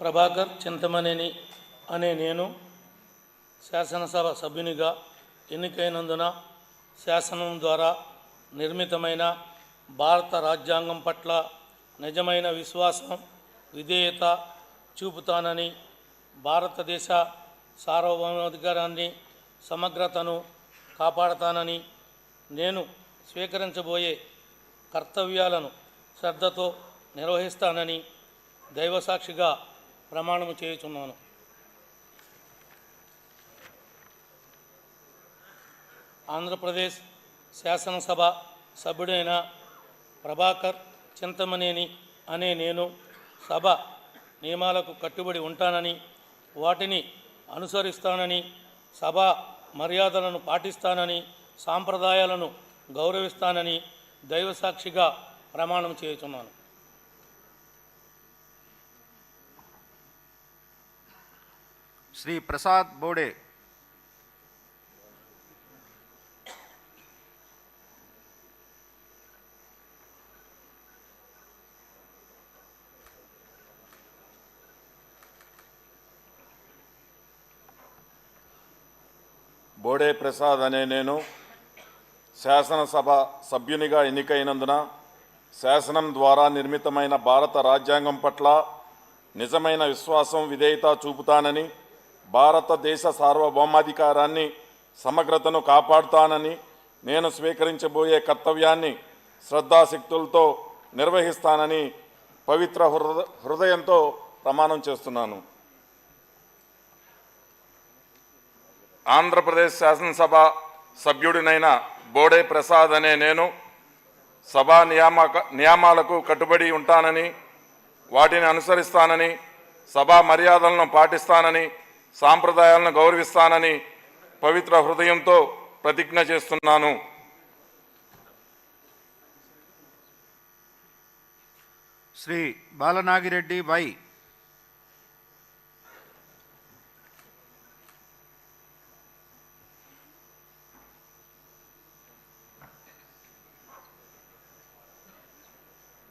ప్రభాకర్ చింతమనేని అనే నేను శాసనసభ సభ్యునిగా ఎన్నికైనందున శాసనం ద్వారా నిర్మితమైన భారత రాజ్యాంగం పట్ల నిజమైన విశ్వాసం విధేయత చూపుతానని భారతదేశ సార్వభౌమాధికారాన్ని సమగ్రతను కాపాడతానని నేను స్వీకరించబోయే కర్తవ్యాలను శ్రద్ధతో నిర్వహిస్తానని దైవసాక్షిగా ప్రమాణము చేయుచున్నాను. ఆంధ్రప్రదేశ్ శాసనసభ సభ్యుడైన ప్రభాకర్ చింతమనేని అనే నేను సభ నియమాలకు కట్టుబడి ఉంటానని వాటిని అనుసరిస్తానని సభా మర్యాదలను పాటిస్తానని సాంప్రదాయాలను గౌరవిస్తానని దైవసాక్షిగా ప్రమాణం చేయుచున్నాను. శ్రీ ప్రసాద్ బోడే. బోడే ప్రసాద్ అనే నేను శాసనసభ సభ్యునిగా ఎన్నికైనందున శాసనం ద్వారా నిర్మితమైన భారత రాజ్యాంగం పట్ల నిజమైన విశ్వాసం విధేయత చూపుతానని భారతదేశ సార్వభౌమాధికారాన్ని సమగ్రతను కాపాడుతానని నేను స్వీకరించబోయే కర్తవ్యాన్ని శ్రద్ధాశక్తులతో నిర్వహిస్తానని పవిత్ర హృద హృదయంతో ప్రమాణం చేస్తున్నాను. ఆంధ్రప్రదేశ్ శాసనసభ సభ్యుడినైన బోడే ప్రసాద్ అనే నేను సభా నియామక నియామాలకు కట్టుబడి ఉంటానని వాటిని అనుసరిస్తానని సభా మర్యాదలను పాటిస్తానని సాంప్రదాయాలను గౌరవిస్తానని పవిత్ర హృదయంతో ప్రతిజ్ఞ చేస్తున్నాను. శ్రీ బాలనాగిరెడ్డి వై